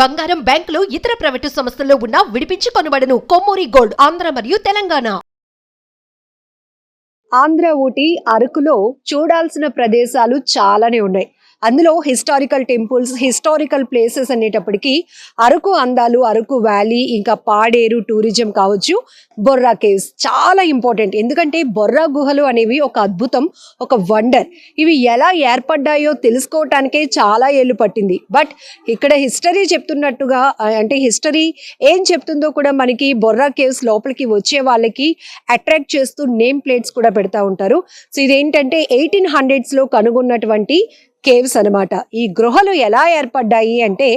బంగారం బ్యాంకులు ఇతర ప్రైవేటు సంస్థల్లో ఉన్న విడిపించి కొనబడను. కొమ్మూరి గోల్డ్ ఆంధ్ర మరియు తెలంగాణ. ఆంధ్ర ఊటీ అరకులో చూడాల్సిన ప్రదేశాలు చాలానే ఉన్నాయి. అందులో హిస్టారికల్ టెంపుల్స్ హిస్టారికల్ ప్లేసెస్ అనేటప్పటికీ అరకు అందాలు అరకు వ్యాలీ ఇంకా పాడేరు టూరిజం కావచ్చు బొర్రా కేవ్స్ చాలా ఇంపార్టెంట్ ఎందుకంటే బొర్రా గుహలు అనేవి ఒక అద్భుతం ఒక వండర్ ఇవి ఎలా ఏర్పడ్డాయో తెలుసుకోవటానికే చాలా ఏళ్ళు పట్టింది. బట్ ఇక్కడ హిస్టరీ చెప్తున్నట్టుగా అంటే హిస్టరీ ఏం చెప్తుందో కూడా మనకి బొర్రా కేవ్స్ లోపలికి వచ్చే వాళ్ళకి అట్రాక్ట్ చేస్తూ నేమ్ ప్లేట్స్ కూడా పెడతా ఉంటారు. సో ఇదేంటంటే ఎయిటీన్ హండ్రెడ్స్లో కనుగొన్నటువంటి కేవ్స్ అన్నమాట. ఈ గృహలు ఎలా ఏర్పడ్డాయి అంటే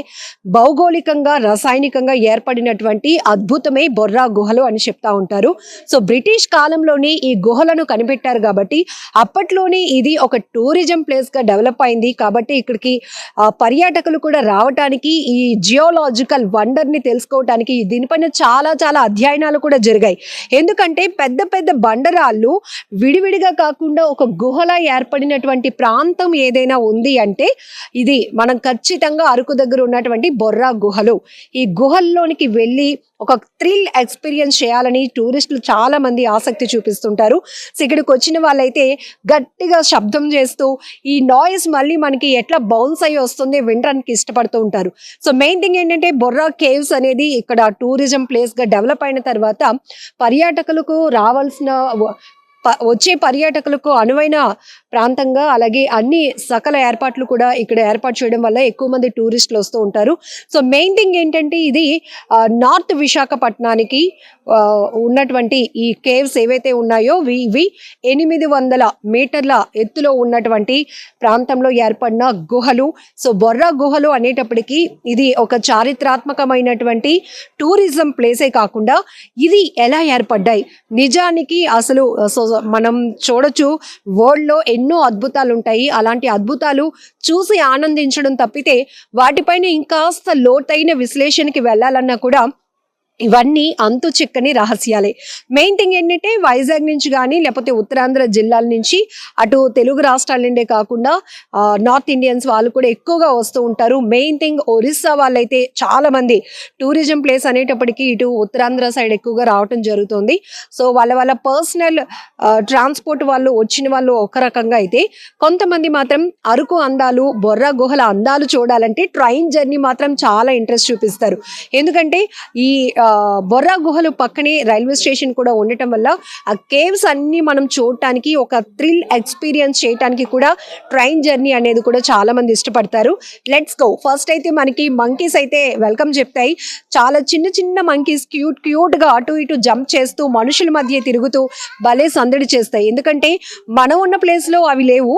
భౌగోళికంగా రసాయనికంగా ఏర్పడినటువంటి అద్భుతమే బొర్రా గుహలు అని చెప్తా ఉంటారు. సో బ్రిటిష్ కాలంలోనే ఈ గుహలను కనిపెట్టారు కాబట్టి అప్పట్లోనే ఇది ఒక టూరిజం ప్లేస్గా డెవలప్ అయింది. కాబట్టి ఇక్కడికి పర్యాటకులు కూడా రావటానికి ఈ జియోలాజికల్ వండర్ని తెలుసుకోవటానికి దీనిపైన చాలా చాలా అధ్యయనాలు కూడా జరిగాయి. ఎందుకంటే పెద్ద పెద్ద బండరాళ్ళు విడివిడిగా కాకుండా ఒక గుహలా ఏర్పడినటువంటి ప్రాంతం ఏదైనా ఉంది అంటే ఇది మనం ఖచ్చితంగా అరకు దగ్గర ఉన్నటువంటి బొర్రా గుహలు. ఈ గుహల్లోనికి వెళ్ళి ఒక థ్రిల్ ఎక్స్పీరియన్స్ చేయాలని టూరిస్టులు చాలా మంది ఆసక్తి చూపిస్తుంటారు. సో ఇక్కడికి వచ్చిన వాళ్ళైతే గట్టిగా శబ్దం చేస్తూ ఈ నాయిస్ మళ్ళీ మనకి ఎట్లా బౌన్స్ అయ్యి వస్తుంది వినడానికి ఇష్టపడుతూ ఉంటారు. సో మెయిన్ థింగ్ ఏంటంటే బొర్రా కేవ్స్ అనేది ఇక్కడ టూరిజం ప్లేస్గా డెవలప్ అయిన తర్వాత పర్యాటకులకు రావాల్సిన వచ్చే పర్యాటకులకు అనువైన ప్రాంతంగా అలాగే అన్ని సకల ఏర్పాట్లు కూడా ఇక్కడ ఏర్పాటు చేయడం వల్ల ఎక్కువ మంది టూరిస్టులు వస్తూ ఉంటారు. సో మెయిన్ థింగ్ ఏంటంటే ఇది నార్త్ విశాఖపట్నానికి ఉన్నటువంటి ఈ కేవ్స్ ఏవైతే ఉన్నాయో ఇవి ఇవి ఎనిమిది వందల మీటర్ల ఎత్తులో ఉన్నటువంటి ప్రాంతంలో ఏర్పడిన గుహలు. సో బొర్రా గుహలు అనేటప్పటికీ ఇది ఒక చారిత్రాత్మకమైనటువంటి టూరిజం ప్లేసే కాకుండా ఇది ఎలా ఏర్పడ్డాయి? నిజానికి అసలు సో మనం చూడొచ్చు వరల్డ్లో ఎన్నో అద్భుతాలు ఉంటాయి అలాంటి అద్భుతాలు చూసి ఆనందించడం తప్పితే వాటిపైన ఇంకాస్త లోతైన విశ్లేషణకి వెళ్ళాలన్నా కూడా ఇవన్నీ అంతు చిక్కని రహస్యాలే. మెయిన్ థింగ్ ఏంటంటే వైజాగ్ నుంచి కానీ లేకపోతే ఉత్తరాంధ్ర జిల్లాల నుంచి అటు తెలుగు రాష్ట్రాల నుండే కాకుండా నార్త్ ఇండియన్స్ వాళ్ళు కూడా ఎక్కువగా వస్తూ ఉంటారు. మెయిన్ థింగ్ ఒరిస్సా వాళ్ళైతే చాలామంది. టూరిజం ప్లేస్ అనేటప్పటికీ ఇటు ఉత్తరాంధ్ర సైడ్ ఎక్కువగా రావటం జరుగుతుంది. సో వాళ్ళ వాళ్ళ పర్సనల్ ట్రాన్స్పోర్ట్ వాళ్ళు వచ్చిన వాళ్ళు ఒక రకంగా అయితే కొంతమంది మాత్రం అరకు అందాలు బొర్రా గుహల అందాలు చూడాలంటే ట్రైన్ జర్నీ మాత్రం చాలా ఇంట్రెస్ట్ చూపిస్తారు. ఎందుకంటే ఈ బొర్రా గుహలు పక్కనే రైల్వే స్టేషన్ కూడా ఉండటం వల్ల ఆ కేవ్స్ అన్ని మనం చూడటానికి ఒక థ్రిల్ ఎక్స్పీరియన్స్ చేయటానికి కూడా ట్రైన్ జర్నీ అనేది కూడా చాలా మంది ఇష్టపడతారు. Let's go. ఫస్ట్ అయితే మనకి మంకీస్ అయితే వెల్కమ్ చెప్తాయి. చాలా చిన్న చిన్న మంకీస్ క్యూట్ క్యూట్గా అటు ఇటు జంప్ చేస్తూ మనుషుల మధ్య తిరుగుతూ భలే సందడి చేస్తాయి. ఎందుకంటే మనం ఉన్న ప్లేస్లో అవి లేవు.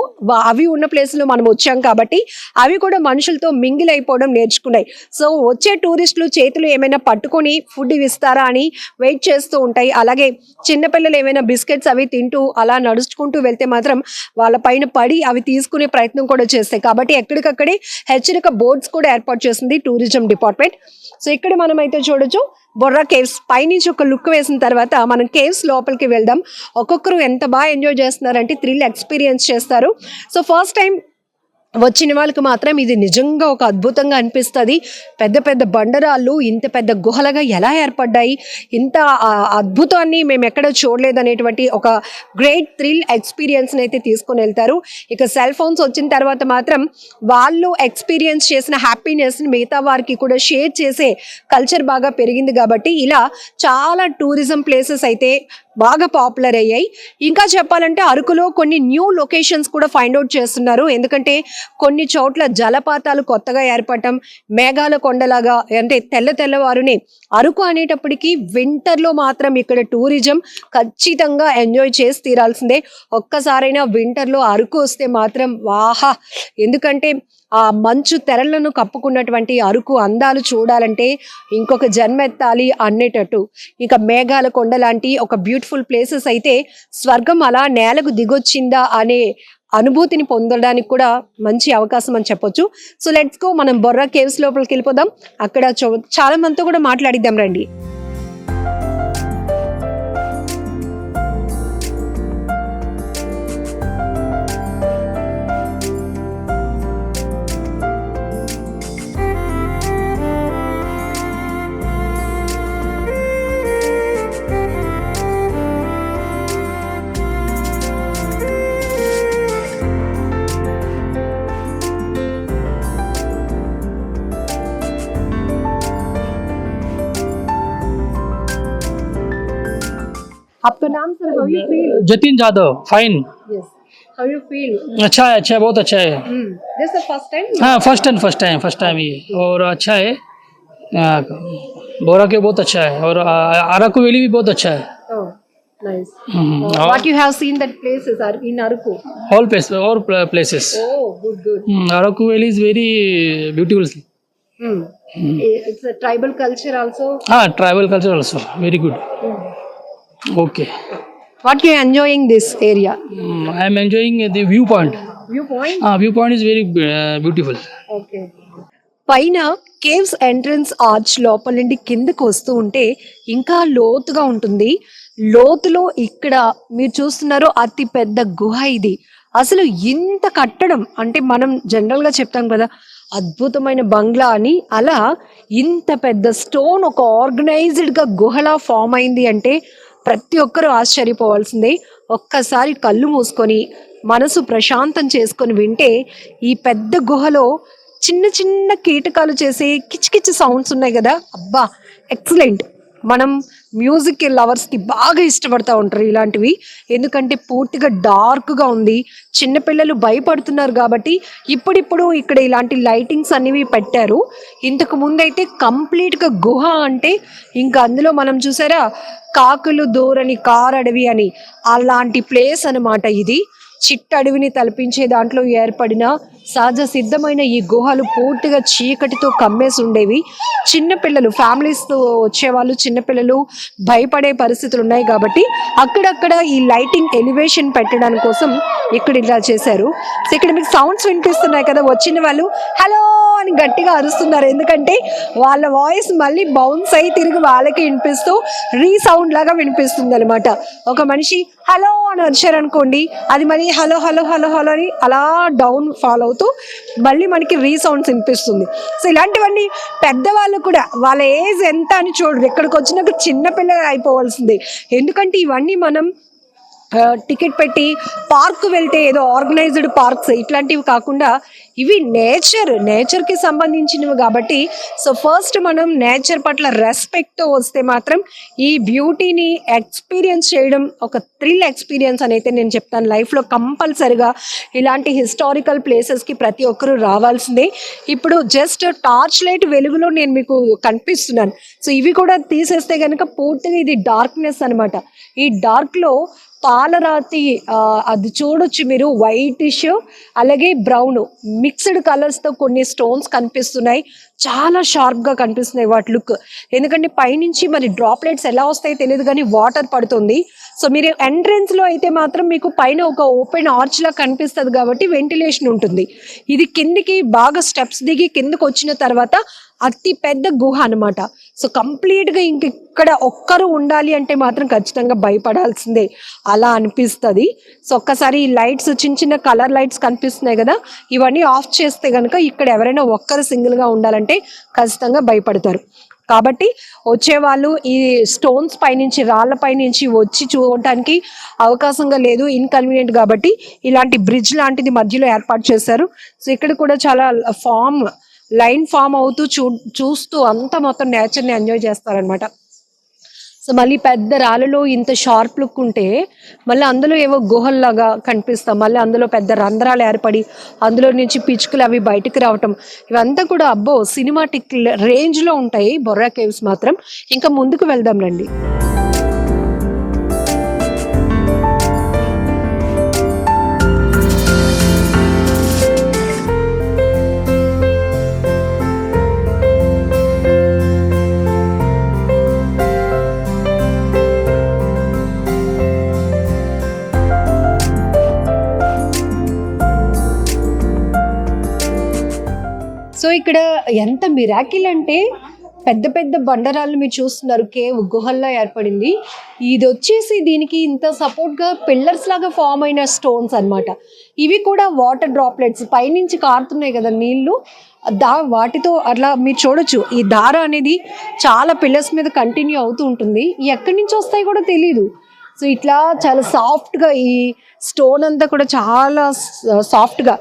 అవి ఉన్న ప్లేస్లో మనం వచ్చాం కాబట్టి అవి కూడా మనుషులతో మింగిల్ అయిపోవడం నేర్చుకున్నాయి. సో వచ్చే టూరిస్టులు చేతులు ఏమైనా పట్టుకొని ఫుడ్ ఇస్తారా అని వెయిట్ చేస్తూ ఉంటాయి. అలాగే చిన్నపిల్లలు ఏమైనా బిస్కెట్స్ అవి తింటూ అలా నడుచుకుంటూ వెళ్తే మాత్రం వాళ్ళ పైన పడి అవి తీసుకునే ప్రయత్నం కూడా చేస్తాయి. కాబట్టి ఎక్కడికక్కడే హెచ్చరిక బోర్డ్స్ కూడా ఏర్పాటు చేసింది టూరిజం డిపార్ట్మెంట్. సో ఇక్కడ మనం అయితే చూడొచ్చు బొర్రా కేవ్స్ పైనుంచి ఒక లుక్ వేసిన తర్వాత మనం కేవ్స్ లోపలికి వెళ్దాం. ఒక్కొక్కరు ఎంత బాగా ఎంజాయ్ చేస్తున్నారంటే థ్రిల్ ఎక్స్పీరియన్స్ చేస్తారు. సో ఫస్ట్ టైం వచ్చిన వాళ్ళకి మాత్రం ఇది నిజంగా ఒక అద్భుతంగా అనిపిస్తుంది. పెద్ద పెద్ద బండరాళ్ళు ఇంత పెద్ద గుహలుగా ఎలా ఏర్పడ్డాయి? ఇంత అద్భుతాన్ని మేము ఎక్కడ చూడలేదనేటువంటి ఒక గ్రేట్ థ్రిల్ ఎక్స్పీరియన్స్ని అయితే తీసుకొని వెళ్తారు. ఇక సెల్ ఫోన్స్ వచ్చిన తర్వాత మాత్రం వాళ్ళు ఎక్స్పీరియన్స్ చేసిన హ్యాపీనెస్ని మిగతా వారికి కూడా షేర్ చేసే కల్చర్ బాగా పెరిగింది కాబట్టి ఇలా చాలా టూరిజం ప్లేసెస్ అయితే బాగా పాపులర్ అయ్యాయి. ఇంకా చెప్పాలంటే అరకులో కొన్ని న్యూ లొకేషన్స్ కూడా ఫైండ్ అవుట్ చేస్తున్నారు. ఎందుకంటే కొన్ని చోట్ల జలపాతాలు కొత్తగా ఏర్పడటం మేఘాల కొండలాగా అంటే తెల్ల తెల్లవారునే అరకు అనేటప్పటికీ వింటర్లో మాత్రం ఇక్కడ టూరిజం ఖచ్చితంగా ఎంజాయ్ చేసి తీరాల్సిందే. ఒక్కసారైనా వింటర్లో అరకు వస్తే మాత్రం వాహా! ఎందుకంటే ఆ మంచు తెరలను కప్పుకున్నటువంటి అరకు అందాలు చూడాలంటే ఇంకొక జన్మెత్తాలి అనేటట్టు ఇంకా మేఘాల కొండ లాంటి ఒక బ్యూటిఫుల్ ప్లేసెస్ అయితే స్వర్గం అలా నేలకు దిగొచ్చిందా అనే అనుభూతిని పొందడానికి కూడా మంచి అవకాశం అని చెప్పొచ్చు. సో లెట్స్ గో మనం బొర్రా కేవ్స్ లోపలికి వెళ్ళిపోదాం. అక్కడ చాలా మందితో కూడా మాట్లాడిద్దాం రండి. आपका नाम sir how you feel Jatin Jadav fine yes how you feel अच्छा है अच्छा है बहुत अच्छा है। दिस द फ़र्स्ट टाइम हाँ first time first time first time ये। और अच्छा है आ, बोरा के बहुत अच्छा है और अराकू वैली भी बहुत अच्छा है। Oh, nice. Hmm, Uh, what you have seen that places are in Aruku. all places और places Oh, good, good. Araku valley is very beautiful Hmm. I- It's a tribal culture also. हाँ tribal culture also very good Okay. What you enjoying this area? Mm, I am enjoying the viewpoint. Viewpoint? Ah, viewpoint is very uh, beautiful. Okay. పైన caves entrance arch లోపల నుండి కిందకు వస్తూ ఉంటే ఇంకా లోతుగా ఉంటుంది లోతులో ఇక్కడ మీరు చూస్తున్నారు అతి పెద్ద గుహ ఇది అసలు ఇంత కట్టడం అంటే మనం జనరల్గా చెప్తాం కదా అద్భుతమైన బంగ్లా అని అలా ఇంత పెద్ద స్టోన్ ఒక ఆర్గనైజ్డ్గా గుహలా ఫామ్ అయింది అంటే ప్రతి ఒక్కరూ ఆశ్చర్యపోవాల్సిందే. ఒక్కసారి కళ్ళు మూసుకొని మనసు ప్రశాంతం చేసుకొని వింటే ఈ పెద్ద గుహలో చిన్న చిన్న కీటకాలు చేసే కిచకిచ సౌండ్స్ ఉన్నాయి కదా. అబ్బా ఎక్సలెంట్. మనం మ్యూజిక్ లవర్స్కి బాగా ఇష్టపడతా ఉంటారు ఇలాంటివి. ఎందుకంటే పూర్తిగా డార్క్గా ఉంది. చిన్నపిల్లలు భయపడుతున్నారు కాబట్టి ఇప్పుడిప్పుడు ఇక్కడ ఇలాంటి లైటింగ్స్ అనేవి పెట్టారు. ఇంతకు ముందైతే కంప్లీట్గా గుహ అంటే ఇంకా అందులో మనం చూసారా? కాకులు దూరని కారడవి అని అలాంటి ప్లేస్ అన్నమాట ఇది. చిట్టడవిని తలపించే దాంట్లో ఏర్పడిన సహజ సిద్ధమైన ఈ గుహలు పూర్తిగా చీకటితో కమ్మేసి ఉండేవి. చిన్నపిల్లలు ఫ్యామిలీస్తో వచ్చేవాళ్ళు చిన్నపిల్లలు భయపడే పరిస్థితులు ఉన్నాయి కాబట్టి అక్కడక్కడ ఈ లైటింగ్ ఎలివేషన్ పెట్టడానికి కోసం ఇక్కడ ఇలా చేశారు. సో ఇక్కడ మీకు సౌండ్స్ వినిపిస్తున్నాయి కదా వచ్చిన వాళ్ళు హలో అని గట్టిగా అరుస్తున్నారు. ఎందుకంటే వాళ్ళ వాయిస్ మళ్ళీ బౌన్స్ అయి తిరిగి వాళ్ళకి వినిపిస్తూ రీసౌండ్ లాగా వినిపిస్తుంది అనమాట ఒక మనిషి హలో అని వచ్చారనుకోండి అది మళ్ళీ హలో హలో హలో హలో అని అలా డౌన్ ఫాలో అవుతూ మళ్ళీ మనకి రీసౌండ్స్ వినిపిస్తుంది. సో ఇలాంటివన్నీ పెద్దవాళ్ళు కూడా వాళ్ళ ఏజ్ ఎంత అని చూడరు. ఇక్కడికి వచ్చినాక చిన్నపిల్ల అయిపోవాల్సిందే. ఎందుకంటే ఇవన్నీ మనం టికెట్ పెట్టి పార్క్ వెళ్తే ఏదో ఆర్గనైజ్డ్ పార్క్స్ ఇట్లాంటివి కాకుండా ఇవి నేచర్ నేచర్కి సంబంధించినవి కాబట్టి సో ఫస్ట్ మనం నేచర్ పట్ల రెస్పెక్ట్తో వస్తే మాత్రం ఈ బ్యూటీని ఎక్స్పీరియన్స్ చేయడం ఒక థ్రిల్ ఎక్స్పీరియన్స్ అని అయితే నేను చెప్తాను. లైఫ్లో కంపల్సరిగా ఇలాంటి హిస్టారికల్ ప్లేసెస్కి ప్రతి ఒక్కరూ రావాల్సిందే. ఇప్పుడు జస్ట్ టార్చ్ లైట్ వెలుగులో నేను మీకు కనిపిస్తున్నాను. సో ఇవి కూడా తీసేస్తే కనుక పూర్తిగా ఇది డార్క్నెస్ అనమాట ఈ డార్క్లో పాలరాతి అది చూడొచ్చు మీరు వైటిష్ అలాగే బ్రౌన్ మిక్స్డ్ కలర్స్తో కొన్ని స్టోన్స్ కనిపిస్తున్నాయి. చాలా షార్ప్గా కనిపిస్తున్నాయి వాటి లుక్ ఎందుకంటే పైనుంచి మరి డ్రాప్లెట్స్ ఎలా వస్తాయో తెలియదు కానీ వాటర్ పడుతుంది. సో మీరు ఎంట్రెన్స్లో అయితే మాత్రం మీకు పైన ఒక ఓపెన్ ఆర్చ్ లా కనిపిస్తుంది కాబట్టి వెంటిలేషన్ ఉంటుంది. ఇది కిందికి బాగా స్టెప్స్ దిగి కిందకి వచ్చిన తర్వాత అతి పెద్ద గుహ అనమాట సో కంప్లీట్గా ఇంక ఇక్కడ ఒక్కరు ఉండాలి అంటే మాత్రం ఖచ్చితంగా భయపడాల్సిందే. అలా అనిపిస్తుంది. సో ఒక్కసారి ఈ లైట్స్ చిన్న చిన్న కలర్ లైట్స్ కనిపిస్తున్నాయి కదా ఇవన్నీ ఆఫ్ చేస్తే కనుక ఇక్కడ ఎవరైనా ఒక్కరు సింగిల్గా అంటే ఖచ్చితంగా భయపడతారు. కాబట్టి వచ్చేవాళ్ళు ఈ స్టోన్స్ పైనుంచి రాళ్ళ పైనుంచి వచ్చి చూడటానికి అవకాశంగా లేదు ఇన్కన్వీనియంట్ కాబట్టి ఇలాంటి బ్రిడ్జ్ లాంటిది మధ్యలో ఏర్పాటు చేశారు. సో ఇక్కడ కూడా చాలా ఫామ్ లైన్ ఫామ్ అవుతూ చూ చూస్తూ అంతా మొత్తం నేచర్ని ఎంజాయ్ చేస్తారనమాట సో మళ్ళీ పెద్ద రాళ్ళలో ఇంత షార్ప్ లుక్ ఉంటే మళ్ళీ అందులో ఏవో గుహల్లాగా కనిపిస్తాం మళ్ళీ అందులో పెద్ద రంధ్రాలు ఏర్పడి అందులో నుంచి పిచ్చుకలు అవి బయటకు రావటం. ఇవంతా కూడా అబ్బో సినిమాటిక్ రేంజ్లో ఉంటాయి బొర్రా కేవ్స్ మాత్రం. ఇంకా ముందుకు వెళ్దాం రండి. ఎంత మిరాకిల్ అంటే పెద్ద పెద్ద బండరాళ్ళు మీరు చూస్తున్నారు. కేవ్ గుహల్లో ఏర్పడింది. ఇది వచ్చేసి దీనికి ఇంత సపోర్ట్గా పిల్లర్స్ లాగా ఫామ్ అయిన స్టోన్స్ అన్నమాట. ఇవి కూడా వాటర్ డ్రాప్లెట్స్ పైనుంచి కారుతున్నాయి కదా నీళ్ళు. దా వాటితో అట్లా మీరు చూడొచ్చు. ఈ దార అనేది చాలా పిల్లర్స్ మీద కంటిన్యూ అవుతూ ఉంటుంది. ఎక్కడి నుంచి వస్తాయి కూడా తెలియదు సో ఇట్లా చాలా సాఫ్ట్గా ఈ స్టోన్ అంతా కూడా చాలా సాఫ్ట్గా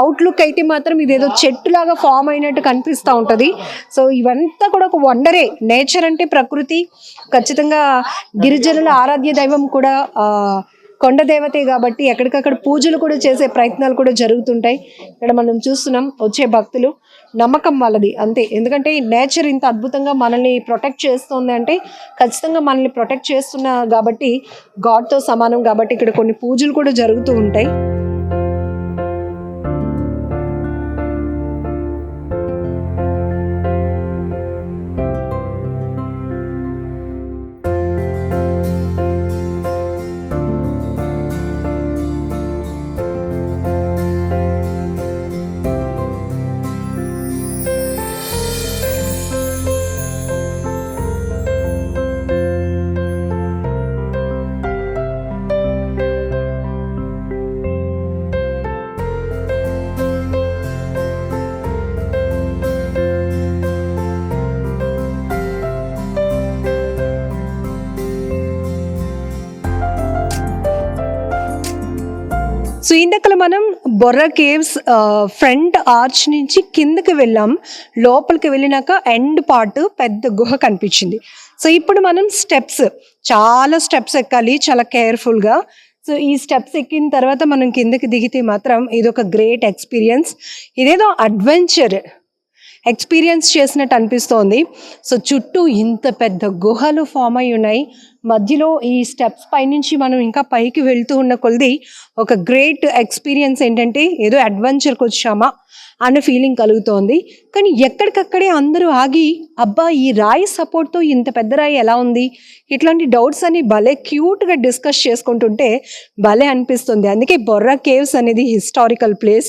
అవుట్లుక్ అయితే మాత్రం ఇదేదో చెట్టులాగా ఫామ్ అయినట్టు కనిపిస్తూ ఉంటుంది. సో ఇవంతా కూడా ఒక వండరే. నేచర్ అంటే ప్రకృతి ఖచ్చితంగా గిరిజనుల ఆరాధ్య దైవం కూడా కొండ దేవతే కాబట్టి ఎక్కడికక్కడ పూజలు కూడా చేసే ప్రయత్నాలు కూడా జరుగుతుంటాయి. ఇక్కడ మనం చూస్తున్నాం వచ్చే భక్తులు నమ్మకం వాళ్ళది అంతే. ఎందుకంటే నేచర్ ఇంత అద్భుతంగా మనల్ని ప్రొటెక్ట్ చేస్తుంది అంటే ఖచ్చితంగా మనల్ని ప్రొటెక్ట్ చేస్తున్నా కాబట్టి గాడ్తో సమానం కాబట్టి ఇక్కడ కొన్ని పూజలు కూడా జరుగుతూ ఉంటాయి. సో ఇందాక మనం బొర్ర కేవ్స్ ఫ్రంట్ ఆర్చ్ నుంచి కిందకి వెళ్ళాం. లోపలికి వెళ్ళినాక ఎండ్ పార్ట్ పెద్ద గుహ కనిపించింది. సో ఇప్పుడు మనం స్టెప్స్ చాలా స్టెప్స్ ఎక్కాలి చాలా కేర్ఫుల్గా సో ఈ స్టెప్స్ ఎక్కిన తర్వాత మనం కిందకి దిగితే మాత్రం ఇది ఒక గ్రేట్ ఎక్స్పీరియన్స్. ఇదేదో అడ్వెంచర్ ఎక్స్పీరియన్స్ చేసినట్టు అనిపిస్తోంది. సో చుట్టూ ఇంత పెద్ద గుహలు ఫామ్ అయి ఉన్నాయి. మధ్యలో ఈ స్టెప్స్ పైనుంచి మనం ఇంకా పైకి వెళ్తూ ఉన్న కొలిది ఒక గ్రేట్ ఎక్స్పీరియన్స్ ఏంటంటే ఏదో అడ్వెంచర్కి వచ్చామా అన్న ఫీలింగ్ కలుగుతోంది. కానీ ఎక్కడికక్కడే అందరూ ఆగి అబ్బా ఈ రాయి సపోర్ట్తో ఇంత పెద్ద రాయి ఎలా ఉంది? ఇట్లాంటి డౌట్స్ అని భలే క్యూట్గా డిస్కస్ చేసుకుంటుంటే భలే అనిపిస్తుంది. అందుకే బొర్రా కేవ్స్ అనేది హిస్టారికల్ ప్లేస్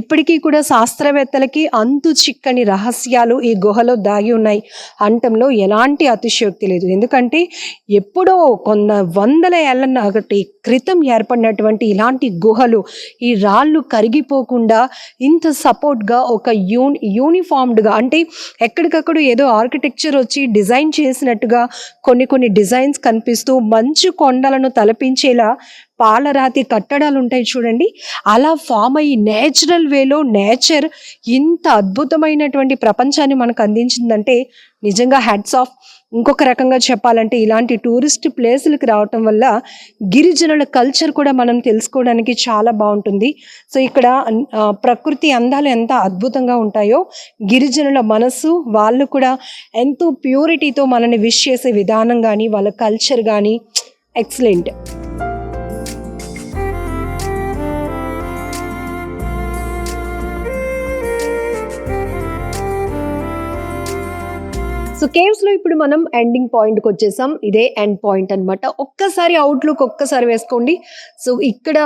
ఇప్పటికీ కూడా శాస్త్రవేత్తలకి అంతు చిక్కని రహస్యాలు ఈ గుహలో దాగి ఉన్నాయి. అంటంలో ఎలాంటి అతిశయోక్తి లేదు. ఎందుకంటే ఎప్పుడో ఎప్పుడో కొన్న వందల ఏళ్ళ నాటి క్రితం ఏర్పడినటువంటి ఇలాంటి గుహలు ఈ రాళ్ళు కరిగిపోకుండా ఇంత సపోర్ట్గా ఒక యూన్ యూనిఫామ్డ్గా అంటే ఎక్కడికక్కడ ఏదో ఆర్కిటెక్చర్ వచ్చి డిజైన్ చేసినట్టుగా కొన్ని కొన్ని డిజైన్స్ కనిపిస్తూ మంచు కొండలను తలపించేలా పాలరాతి కట్టడాలు ఉంటాయి చూడండి. అలా ఫామ్ అయ్యి నేచురల్ వేలో నేచర్ ఇంత అద్భుతమైనటువంటి ప్రపంచాన్ని మనకు అందించిందంటే నిజంగా హ్యాట్స్ ఆఫ్. ఇంకొక రకంగా చెప్పాలంటే ఇలాంటి టూరిస్ట్ ప్లేసులకు రావటం వల్ల గిరిజనుల కల్చర్ కూడా మనం తెలుసుకోవడానికి చాలా బాగుంటుంది. సో ఇక్కడ ప్రకృతి అందాలు ఎంత అద్భుతంగా ఉంటాయో గిరిజనుల మనసు వాళ్ళు కూడా ఎంతో ప్యూరిటీతో మనల్ని విష్ చేసే విధానం కానీ వాళ్ళ కల్చర్ కానీ ఎక్సలెంట్. సో కేవ్స్లో ఇప్పుడు మనం ఎండింగ్ పాయింట్కి వచ్చేసాం. ఇదే ఎండ్ పాయింట్ అనమాట ఒక్కసారి అవుట్లుక్ ఒక్కసారి వేసుకోండి. సో ఇక్కడ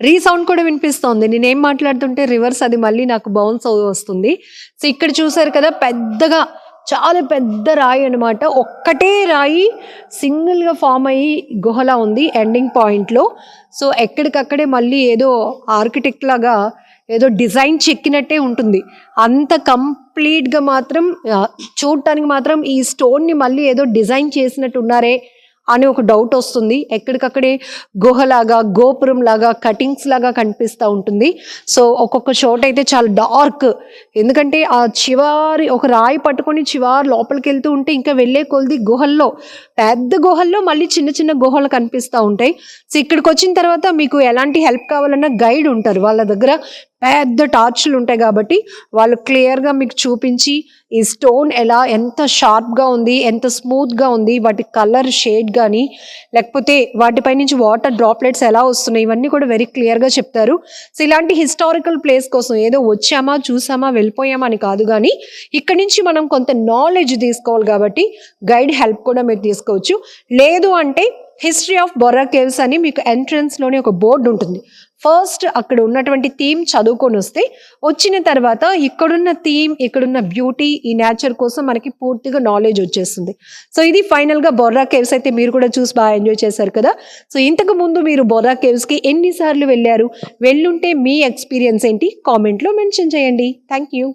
రీసౌండ్ కూడా వినిపిస్తోంది. నేనేం మాట్లాడుతుంటే రివర్స్ అది మళ్ళీ నాకు బౌన్స్ వస్తుంది. సో ఇక్కడ చూసారు కదా పెద్దగా చాలా పెద్ద రాయి అన్నమాట. ఒక్కటే రాయి సింగిల్గా ఫామ్ అయ్యి గుహలా ఉంది ఎండింగ్ పాయింట్లో సో ఎక్కడికక్కడే మళ్ళీ ఏదో ఆర్కిటెక్ట్ లాగా ఏదో డిజైన్ చెక్కినట్టే ఉంటుంది. అంత కంప్లీట్గా మాత్రం చూడటానికి మాత్రం ఈ స్టోన్ని మళ్ళీ ఏదో డిజైన్ చేసినట్టు ఉన్నారే అని ఒక డౌట్ వస్తుంది. ఎక్కడికక్కడే గుహలాగా గోపురం లాగా కటింగ్స్ లాగా కనిపిస్తూ ఉంటుంది. సో ఒక్కొక్క చోట అయితే చాలా డార్క్ ఎందుకంటే ఆ చివరి ఒక రాయి పట్టుకొని చివరి లోపలికి వెళ్తూ ఉంటే ఇంకా వెళ్ళే కొలది గుహల్లో పెద్ద గుహల్లో మళ్ళీ చిన్న చిన్న గుహలు కనిపిస్తూ ఉంటాయి. సో ఇక్కడికి వచ్చిన తర్వాత మీకు ఎలాంటి హెల్ప్ కావాలన్నా గైడ్ ఉంటారు. వాళ్ళ దగ్గర పెద్ద టార్చ్లు ఉంటాయి కాబట్టి వాళ్ళు క్లియర్గా మీకు చూపించి ఈ స్టోన్ ఎలా ఎంత షార్ప్గా ఉంది ఎంత స్మూత్గా ఉంది వాటి కలర్ షేడ్ కానీ లేకపోతే వాటిపై నుంచి వాటర్ డ్రాప్లెట్స్ ఎలా వస్తున్నాయి ఇవన్నీ కూడా వెరీ క్లియర్గా చెప్తారు. సో ఇలాంటి హిస్టారికల్ ప్లేస్ కోసం ఏదో వచ్చామా చూసామా వెళ్ళిపోయామా అని కాదు కానీ ఇక్కడ నుంచి మనం కొంత నాలెడ్జ్ తీసుకోవాలి కాబట్టి గైడ్ హెల్ప్ కూడా మీరు తీసుకోవచ్చు. లేదు అంటే హిస్టరీ ఆఫ్ బొర్రా కేవ్స్ అని మీకు ఎంట్రన్స్లోనే ఒక బోర్డు ఉంటుంది. ఫస్ట్ అక్కడ ఉన్నటువంటి థీమ్ చదువుకొని వస్తే వచ్చిన తర్వాత ఇక్కడున్న థీమ్ ఇక్కడున్న బ్యూటీ ఈ నేచర్ కోసం మనకి పూర్తిగా నాలెడ్జ్ వచ్చేస్తుంది. సో ఇది ఫైనల్గా బొర్రా కేవ్స్ అయితే మీరు కూడా చూసి బాగా ఎంజాయ్ చేశారు కదా? సో ఇంతకు ముందు మీరు బొర్రా కేవ్స్కి ఎన్నిసార్లు వెళ్ళారు? వెళ్ళుంటే మీ ఎక్స్పీరియన్స్ ఏంటి? కామెంట్లో మెన్షన్ చేయండి. Thank you